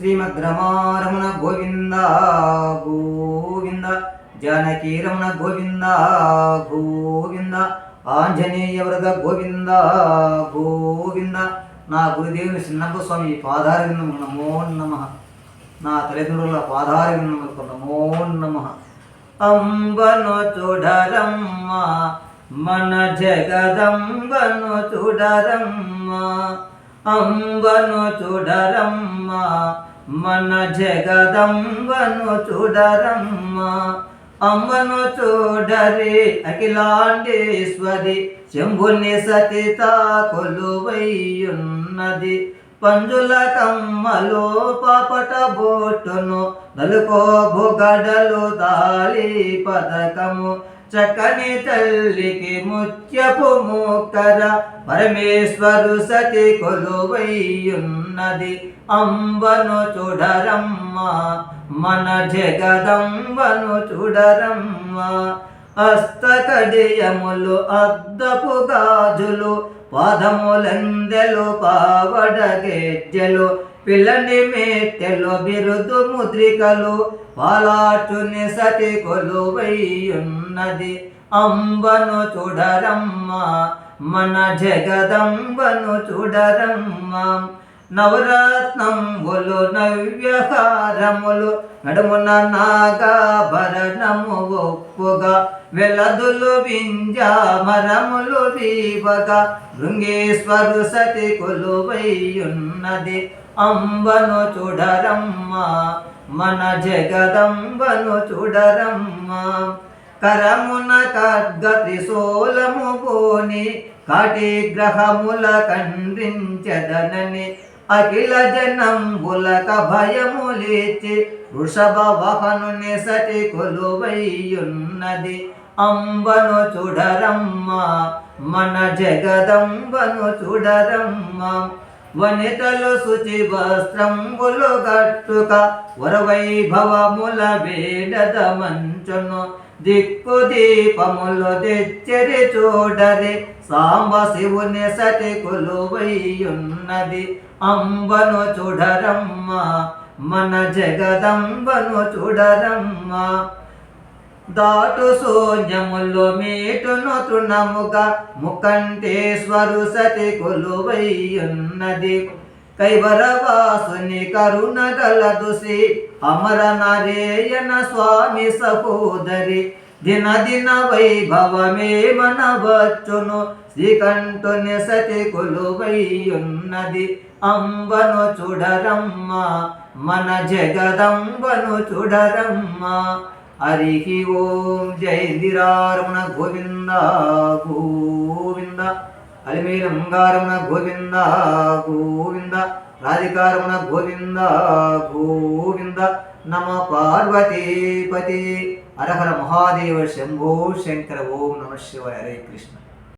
శ్రీమద్రమారమణ గోవింద గోవింద జానకీ రమణ గోవింద గోవింద ఆంజనేయ వ్రత గోవింద గోవింద నా గురుదేవుని చిన్నప్ప స్వామి పాదార విందము నమో నమ. నా తల్లిదండ్రుల పాదార విందములకు నమో నమ. అంబను చూడరమ్మ మన జగదంబను చూడరమ్మ అంబను చూడరమ్మ మన జగదంబను చూడరమ్మ. అమ్మను చూడరి అఖిలాండేశ్వరి. శంభుని సతిత కొలువయ్యున్నది పంజుల కమ్మలో పాపట బోటును నలుకో భుగడలు తాళి పథకము. చక్కని తల్లికి ముత్యపు మూకర పరమేశ్వరు సతి కొలువయ్యున్నది అంబను చూడరమ్మ మన జగదంబను చూడరమ్మ. హస్తకడియములు అద్దపు గాజులు పాదములందెలు పావడ గెజ్జెలు పిల్లని మేటెలు బిరుదు ముద్రికలు పాలాటుని సతి కొలువయ్యున్నది అంబను చూడరమ్మ మన జగదంబను చూడరమ్మ. నవరత్నంబులు నవ్యహారములు నడుమున నాగాభరణము ఒప్పుగా. వెలదులు వింజామరములు వీవగా. భృంగేశ్వరు సతి కొలువయ్యున్నది అంబను చుడరమ్మ మన జగదంబను చుడరమ్మ. కరమున ఖడ్గ త్రిశూలము పోని కటి గ్రహముల ఖండించదనని అఖిల జనంబులక భయము లేచి వృషభ వాహనుని సతి కొలువయ్యున్నది అంబను చుడరమ్మ మన జగదంబను చుడరమ్మ. వనితలు శుచి వస్త్రంబులు గట్టుక వరవైభవముల వేడద మంచును దిక్కు దీపములు తెచ్చరి చూడరి సాంబ శివుని సతి కొలువయ్యున్నది. అంబను చూడరమ్మ మన జగదంబను చూడరమ్మ. దాటు శూన్యములు మీటును తృణముగా ముకంటేశ్వరు సతి కొలువయ్యున్నది కైవరవాసుని కరుణ గలదుసి అమర నరేయన స్వామి సహోదరి. దిన దిన వైభవమే మనవచ్చును శ్రీకంఠుని సతి కొలువయ్యున్నది అంబను చూడరమ్మ మన జగదంబను చూడరమ్మ. హరి ఓం జై దిరారమణ గోవింద గోవింద. అలిమేల గోవింద గోవింద. రాధికారమణ గోవింద గోవింద. నమ పార్వతీపతి. హరహర మహాదేవ శంభో శంకర ఓం నమ శివాయ. హరే కృష్ణ.